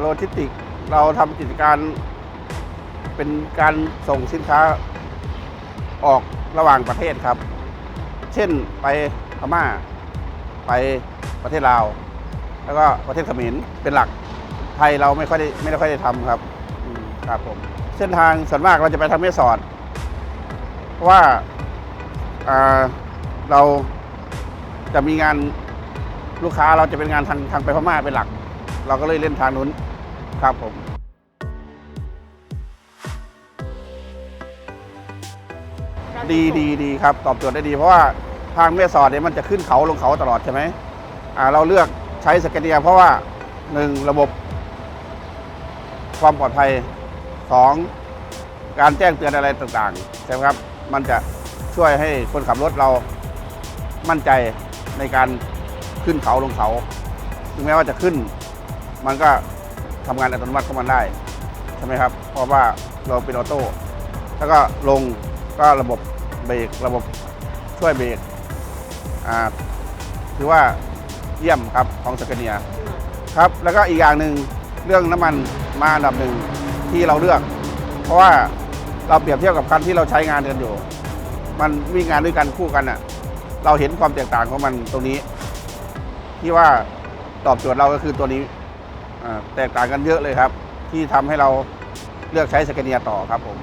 โลจิสติก เราทำกิจการ เป็นการส่งสินค้าออกระหว่างประเทศครับ เช่นไปพม่า ไปประเทศลาว แล้วก็ประเทศเขมรเป็นหลัก ไทยเราไม่ค่อยได้ไม่ได้ค่อยได้ทำครับครับผมเส้นทางส่วนมากเราจะไปทางแม่สอด เพราะว่าอ่าเราจะมีงานลูกค้าเราจะเป็นงานทางทางไปพม่าเป็นหลัก เราก็เลยเล่นทางนู้นครับผมดีดีดีครับตอบโจทย์ได้ดีเพราะว่าทางแม่สอดเนี่ยมันจะขึ้นเขาลงเขาตลอดใช่ไหมอ่าเราเลือกใช้สแกนเนียเพราะว่าหนึ่งระบบ ความปลอดภัยสองการแจ้งเตือนอะไรต่างๆ ใช่ไหมครับ มันจะช่วยให้คนขับรถเรามั่นใจในการขึ้นเขาลงเขา ถึงแม้ว่าจะขึ้น มันก็ทำงานอัตโนมัติของมันได้ใช่ไหมครับ เพราะว่าเราเป็นออโต้แล้วก็ลงก็ระบบเบรกระบบช่วยเบรกอ่าถือว่าเยี่ยมครับของสกเนียครับ แล้วก็อีกอย่างหนึ่งเรื่องน้ำมันมาอันดับหนึ่งที่เราเลือก เพราะว่าเราเปรียบเทียบกับคันที่เราใช้งานกันอยู่ มันวิ่งงานด้วยกันคู่กันอะ เราเห็นความแตกต่างของมันตรงนี้ ที่ว่าตอบโจทย์เราก็คือตัวนี้ แตกต่างกันเยอะเลยครับ ที่ทำให้เราเลือกใช้สแกนเนียต่อครับผม